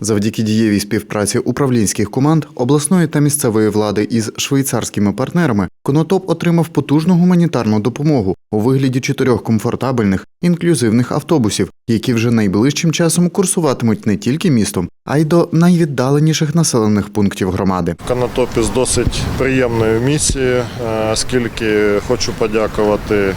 Завдяки дієвій співпраці управлінських команд обласної та місцевої влади із швейцарськими партнерами Конотоп отримав потужну гуманітарну допомогу у вигляді чотирьох комфортабельних інклюзивних автобусів, які вже найближчим часом курсуватимуть не тільки містом, а й до найвіддаленіших населених пунктів громади. Канатопі з досить приємною місією, е, оскільки хочу подякувати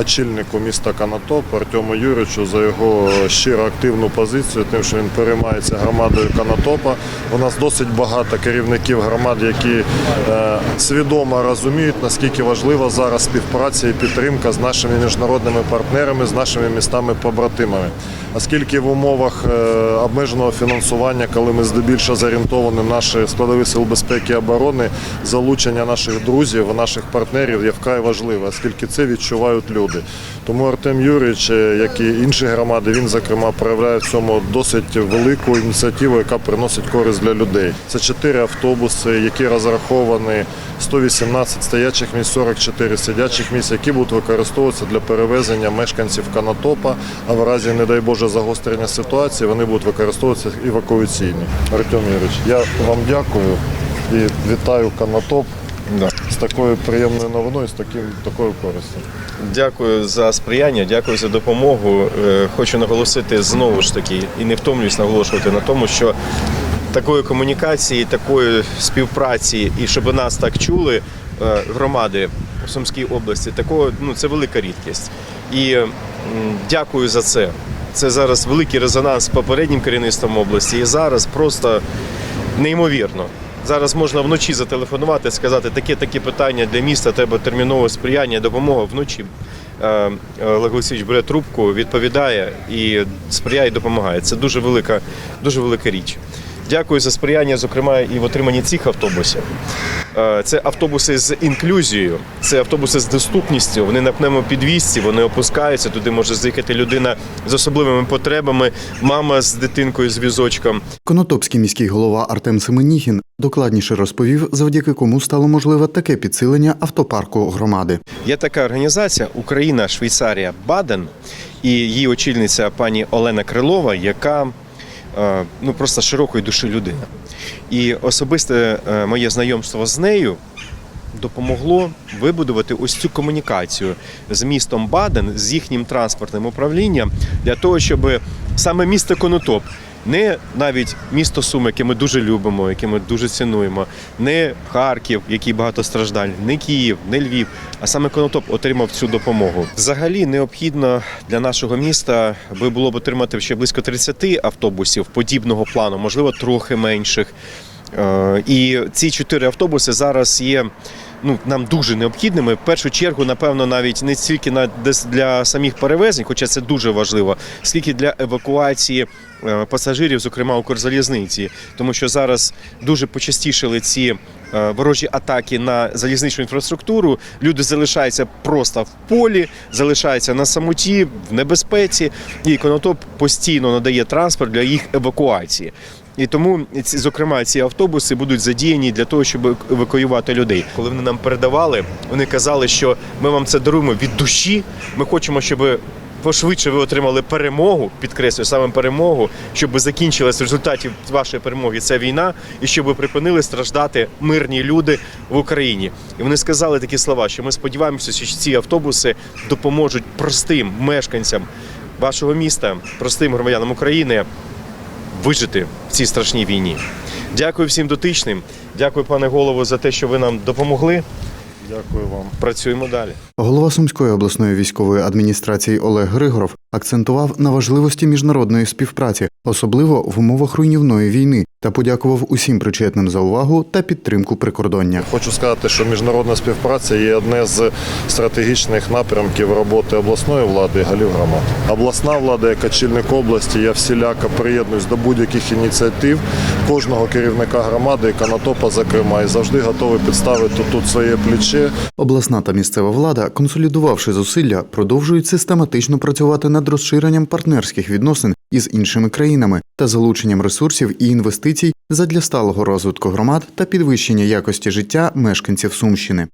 очільнику міста Канатоп Артему Юричу за його щиро активну позицію, тим, що він переймається громадою Канатопа. У нас досить багато керівників громад, які е, свідомо розуміють, наскільки важлива зараз співпраця і підтримка з нашими міжнародними партнерами, з нашими містами-побратимами. Оскільки в умовах е, обмеженого фінансування, коли ми здебільшого зорієнтовані на наші складові сил безпеки і оборони, залучення наших друзів, наших партнерів є вкрай важливе, оскільки це відчувають люди. Тому Артем Юрійович, е, як і інші громади, він зокрема проявляє в цьому досить велику ініціативу, яка приносить користь для людей. Це чотири автобуси, які розраховані 118 стоячих місць, 44 сидячих місць, які будуть використовуватися для перевезення мешканців Канатопа, а в разі, не дай Боже, загострення ситуації, вони будуть використовуватися евакуаційні. Артем Юрійович, я вам дякую і вітаю Канатоп такою приємною новиною, з таким такою користю. Дякую за сприяння, дякую за допомогу. Е, Хочу наголосити знову ж таки і не втомлююсь наголошувати на тому, що такої комунікації, такої співпраці, і щоб нас так чули е, громади в Сумській області, такого ну це велика рідкість. І дякую за це. Це зараз великий резонанс з попереднім керівництвом області. І зараз просто неймовірно. Зараз можна вночі зателефонувати, сказати, таке таке питання для міста, треба термінове сприяння, допомога вночі. Е, Олег Олексійович бере трубку, відповідає і сприяє і допомагає. Це дуже велика, дуже велика річ. Дякую за сприяння, зокрема, і в отриманні цих автобусів. Е, Це автобуси з інклюзією, це автобуси з доступністю. Вони на пневмопідвісці, вони опускаються. Туди може заїхати людина з особливими потребами, мама з дитинкою з візочком. Конотопський міський голова Артем Семенігін докладніше розповів, завдяки кому стало можливе таке підсилення автопарку громади. Є така організація Україна, Швейцарія, Баден, і її очільниця пані Олена Крилова, яка е, ну просто широкої душі людина. І особисте е, моє знайомство з нею допомогло вибудувати ось цю комунікацію з містом Баден, з їхнім транспортним управлінням для того, щоб саме місто Конотоп. Не навіть місто Суми, яке ми дуже любимо, яке ми дуже цінуємо, не Харків, який багатостраждальний, не Київ, не Львів, а саме Конотоп отримав цю допомогу. Взагалі необхідно для нашого міста би було б отримати ще близько 30 автобусів подібного плану, можливо, трохи менших. Е, І ці чотири автобуси зараз є ну, нам дуже необхідними. В першу чергу, напевно, навіть не стільки на для самих перевезень, хоча це дуже важливо, скільки для евакуації е, пасажирів, зокрема Укрзалізниці, тому що зараз дуже почастішили ці. е, Ворожі атаки на залізничну інфраструктуру. Люди залишаються просто в полі, залишаються на самоті, в небезпеці, і Конотоп постійно надає транспорт для їх евакуації. І тому зокрема, ці автобуси будуть задіяні для того, щоб евакуювати людей. Коли вони нам передавали, вони казали, що ми вам це даруємо від душі. Ми хочемо, щоб пошвидше ви отримали перемогу, підкреслюю саме перемогу, щоб закінчилась в результаті вашої перемоги ця війна, і щоб припинили страждати мирні люди в Україні. І вони сказали такі слова, що ми сподіваємося, що ці автобуси допоможуть простим мешканцям вашого міста, простим громадянам України вижити в цій страшній війні. Дякую всім дотичним. Дякую, пане голово, за те, що ви нам допомогли. Дякую вам. Працюємо далі. Голова Сумської обласної військової адміністрації Олег Григоров акцентував на важливості міжнародної співпраці, особливо в умовах руйнівної війни, та подякував усім причетним за увагу та підтримку прикордоння. Хочу сказати, що міжнародна співпраця є одне з стратегічних напрямків роботи обласної влади і голів громад. Обласна влада, як очільник області, я всіляко приєднуюсь до будь-яких ініціатив кожного керівника громади, і Канатопа, зокрема, і завжди готовий підставити тут своє плече. Обласна та місцева влада, консолідувавши зусилля, продовжують систематично працювати над розширенням партнерських відносин із іншими країнами та залученням ресурсів і інвестицій задля сталого розвитку громад та підвищення якості життя мешканців Сумщини.